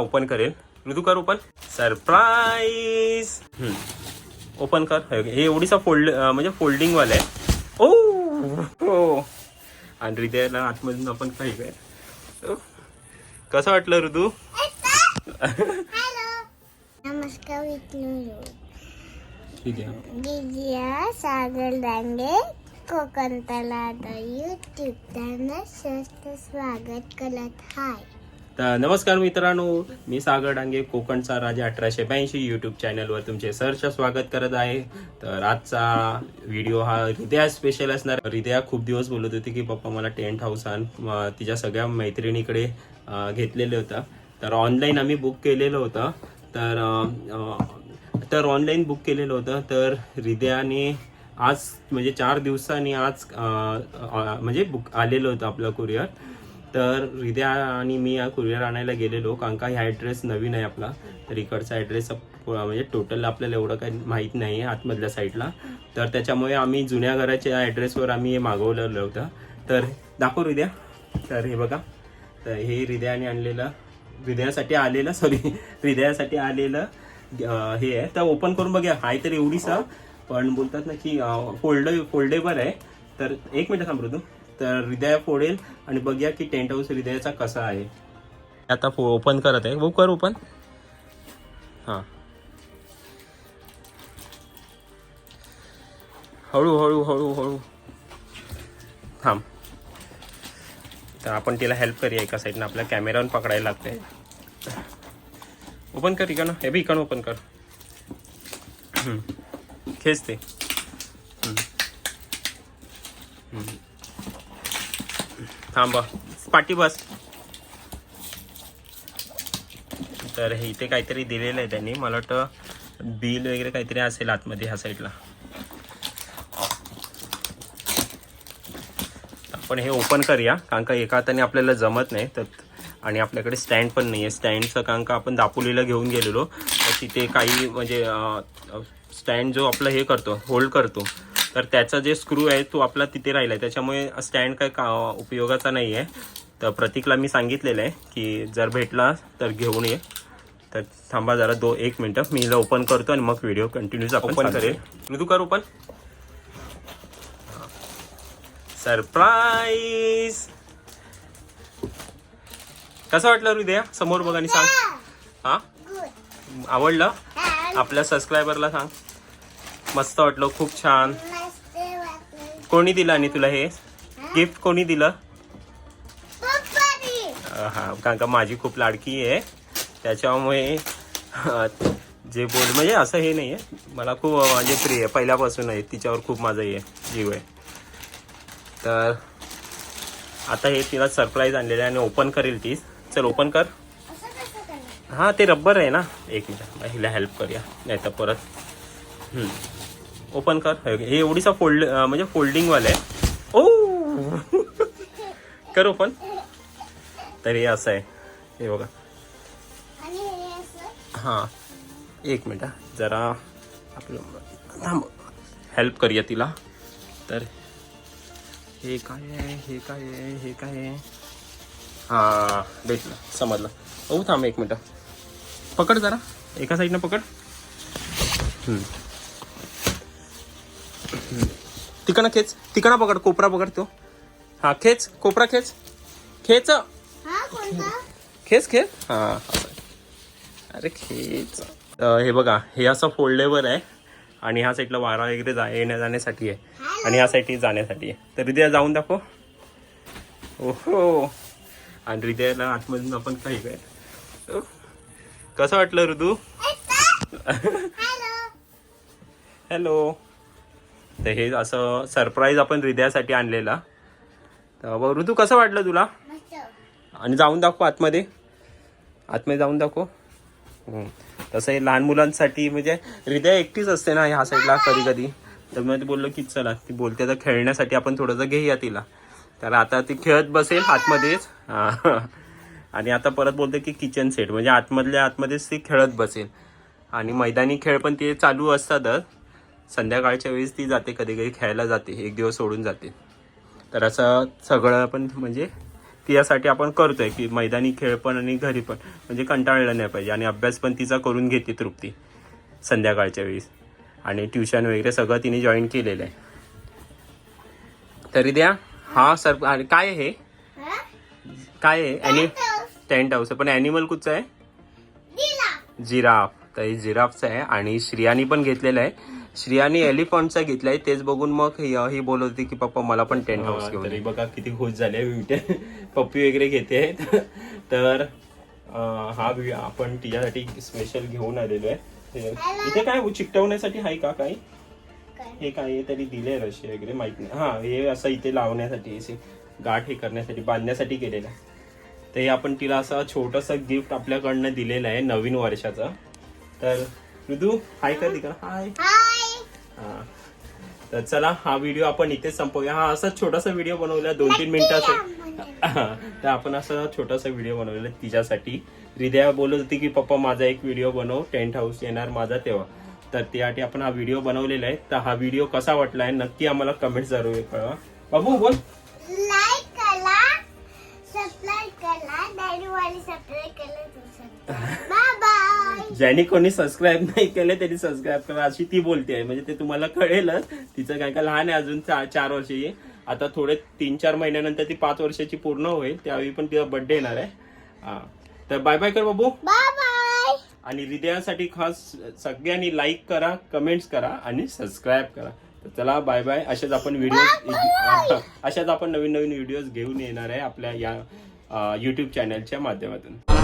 Open करेल. ऋतू कर ओपन. सरप्राईज ओपन कर. हे एवढीसा फोल्ड म्हणजे फोल्डिंग वाला आहे ओ हो आणि हृदयाला आतमधून आपण काही काय. कसं वाटलं ऋतू? नमस्कार सागर दांडे कोकण तलाट यूट्यूब चॅनल स्वस्त स्वागत करत हाय तर नमस्कार मित्रांनो मी सागर डांगे कोकणचा राजा अठराशे ब्याऐंशी यूट्यूब चॅनलवर तुमचे सहर्ष स्वागत करत आहे. तर आजचा व्हिडिओ हा हृदया स्पेशल असणार. हृदया खूप दिवस बोलत होती की पप्पा मला टेंट हाऊस आण. तिच्या सगळ्या मैत्रिणीकडे घेतलेलं होतं. तर ऑनलाईन आम्ही बुक केलेलं होतं. तर तर ऑनलाईन बुक केलेलं होतं. तर हृदयाने आज म्हणजे चार दिवसांनी आज म्हणजे बुक आलेलं होतं आपलं कुरिअर तर हृदया आणि मी या कुरिअर आणायला गेलेलो. कारण का ह्या ॲड्रेस नवीन आहे आपला. तर इकडचा ॲड्रेस म्हणजे टोटल आपल्याला एवढं काही माहीत नाही आहे आतमधल्या साईडला तर त्याच्यामुळे आम्ही जुन्या घराच्या ॲड्रेसवर आम्ही हे मागवलेलं होतं. तर दाखव हृदया तर हे बघा. तर हे हृदयाने आणलेलं हृदयासाठी आलेलं सॉरी हृदयासाठी आलेलं हे आहे. तर ओपन करून बघूया. आहे तर एवढीच पण बोलतात ना की फोल्ड फोल्डेबल आहे. तर एक मिनिट थांब तू तर हृदय फोडेल आणि बघूया की टेंट हाऊस हृदयाचा कसा आहे. आता ओपन करत आहे. बुक कर ओपन हां. हळू हळू हळू हळू. थांब. तर आपण तिला हेल्प करूया एका साईडनं आपल्या कॅमेरावर पकडायला लागते ओपन कर इकडनं. हे बी इकडनं ओपन कर. हम्म. खेच ते. थांब. पाठी बस. तर हे इथे काहीतरी दिलेलं आहे त्यांनी. मला वाटतं बिल वगैरे काहीतरी असेल आतमध्ये ह्या साईडला आपण हे ओपन करूया कारण का एका हाताने आपल्याला जमत नाही. तर आणि आपल्याकडे स्टँड पण नाही आहे स्टँडचं कारण का आपण दापोलीला घेऊन गेलेलो. तर तिथे काही म्हणजे स्टँड जो आपला हे करतो होल्ड करतो. तर त्याचा जे स्क्रू आहे तो आपला तिथे राहिला आहे त्याच्यामुळे स्टँड काय का उपयोगाचा नाही आहे तर प्रतीकला मी सांगितलेलं आहे की जर भेटला तर घेऊन ये. तर थांबा जरा दो एक मिनटं. मी हिला ओपन करतो आणि मग व्हिडिओ कंटिन्यूज आपण ओपन करेल. मृदू कर ओपन सरप्राईज कसं वाटलं हृदया? समोर बघ आणि सांग. हा? आवडलं? आपल्या सबस्क्रायबरला सांग. मस्त वाटलं. खूप छान. कोणी दिलं आणि तुला हे गिफ्ट कोणी दिलं? हा कारण का माझी खूप लाडकी आहे. त्याच्यामुळे जे बोल म्हणजे असं हे नाही आहे मला खूप म्हणजे प्रिय आहे. पहिल्यापासून आहे. तिच्यावर खूप माझा हे आहे, जीव आहे. तर आता हे तिला सरप्राईज आणलेलं आहे आणि ओपन करेल ती. चल ओपन कर. हां ते रब्बर आहे ना. एक मिनिट. हिला हेल्प करूया. नाही तर परत ओपन कर. हे एवढीसा फोल्ड म्हणजे फोल्डिंगवालं. आहे ओ! कर ओपन. तर हे असं आहे. हे बघा. हे एक मिनिट. जरा आपलं थांब. हेल्प करूया तिला. तर हे काय आहे हे काय आहे हे काय आहे? हां भेटलं समजलं. हो थांब एक मिनटं. पकड जरा. एका साईडनं पकड. तिकडनं खेच. तिकडनं पकड कोपरा पकड तो. हां खेच. कोपरा खेच. खेच. हा खेच खेच. हां अरे खेच. हे बघा हे असं फोल्डेबल आहे आणि ह्या साईडला वारा वगैरे जा येण्या जाण्यासाठी आहे. आणि ह्या साईडला जाण्यासाठी आहे. तर हृदया जाऊन दाखव. ओहो. आणि हृदयाला आतमधून आपण काही काय? कसं वाटलं ऋतू? हॅलो हॅलो तर हे असं सरप्राईज आपण हृदयासाठी आणलेला. तर ऋतू कसं वाटलं तुला? आणि जाऊन दाखव आतमध्ये. आतमध्ये जाऊन दाखव. तसं हे लहान मुलांसाठी म्हणजे हृदय एकटीच असते ना ह्या साईडला कधी कधी. तर मी बोललो की चला ती बोलते तर खेळण्यासाठी आपण थोडंसं घेऊया तिला. तर आता ती खेळत बसेल आतमध्येच. आणि आता परत बोलते की किचन सेट म्हणजे आतमधल्या आतमध्येच ती खेळत बसेल. आणि मैदानी खेळ पण ते चालू असतातच. संध्याकाळच्या वेळेस ती जाते कधी कधी खेळायला जाते एक दिवस सोडून जाते. तर असं सगळं पण म्हणजे तिच्यासाठी आपण करतोय की मैदानी खेळ पण आणि घरी पण. म्हणजे कंटाळलं नाही पाहिजे आणि अभ्यास पण तिचा करून घेते तृप्ती संध्याकाळच्या वेळेस. आणि ट्युशन वगैरे सगळं तिने जॉईन केलेलं आहे. तरी द्या हा सर आणि काय आहे? काय आहे? तो टेंट हाऊस पण ॲनिमल कुठचं आहे? जिराफ. तर हे जिराफचं आहे आणि श्रियानी पण घेतलेलं आहे. श्रियानी एलिफंटचा घेतलाय तेच बघून मग ही ही बोलत होती की पप्पा मला पण टेंट हाऊस घेऊन तरी बघा किती खुश झाले बिवटे पप्पी वगैरे घेते तर अं, हा व्हिडिओ आपण तिच्यासाठी स्पेशल घेऊन आलेलो आहे. इथे काय चिकटवण्यासाठी आहे का काही? काय? हे काय तरी दिले रशी वगैरे माहीत नाही. हा हे असं इथे लावण्यासाठी असे गाठ हे करण्यासाठी बांधण्यासाठी केलेलं आहे. तर हे आपण तिला असं छोटस गिफ्ट आपल्याकडनं दिलेलं आहे नवीन वर्षाचं. तर ऋतू हाय कर तिकडं. हाय हाय तर चला हा व्हिडिओ आपण इथेच संपवूया. हा असाच छोटासा व्हिडिओ बनवला दोन तीन मिनिटाचा. तर आपण असा छोटासा व्हिडिओ बनवलेला तिच्यासाठी. हृदया बोलत होती की पप्पा माझा एक व्हिडिओ बनव. टेंट हाऊस येणार माझा तेव्हा. तर त्यासाठी आपण हा व्हिडिओ बनवलेला आहे. तर हा व्हिडिओ कसा वाटला आहे नक्की आम्हाला कमेंट जरूर कळवा. बाबू बोल. लाईक करा सबस्क्राईब वाली सबस्क्राईब ज्यांनी कोणी सबस्क्राईब नाही केले त्यांनी सबस्क्राईब करा अशी ती बोलते म्हणजे ते तुम्हाला कळेलच तिचं काय काय लहान आहे अजून चा- चार वर्षाची आता थोडे तीन चार महिन्यानंतर ती पाच वर्षाची पूर्ण होईल. त्यावेळी पण तिचा बर्थडे येणार आहे. हा. तर बाय बाय कर बाबू. आणि हृदयासाठी खास सगळ्यांनी लाईक करा कमेंट्स करा आणि सबस्क्राईब करा. तर चला बाय बाय असेच आपण व्हिडिओ अशाच आपण नवीन नवीन व्हिडिओज घेऊन येणार आहे आपल्या या युट्यूब चॅनलच्या माध्यमातून.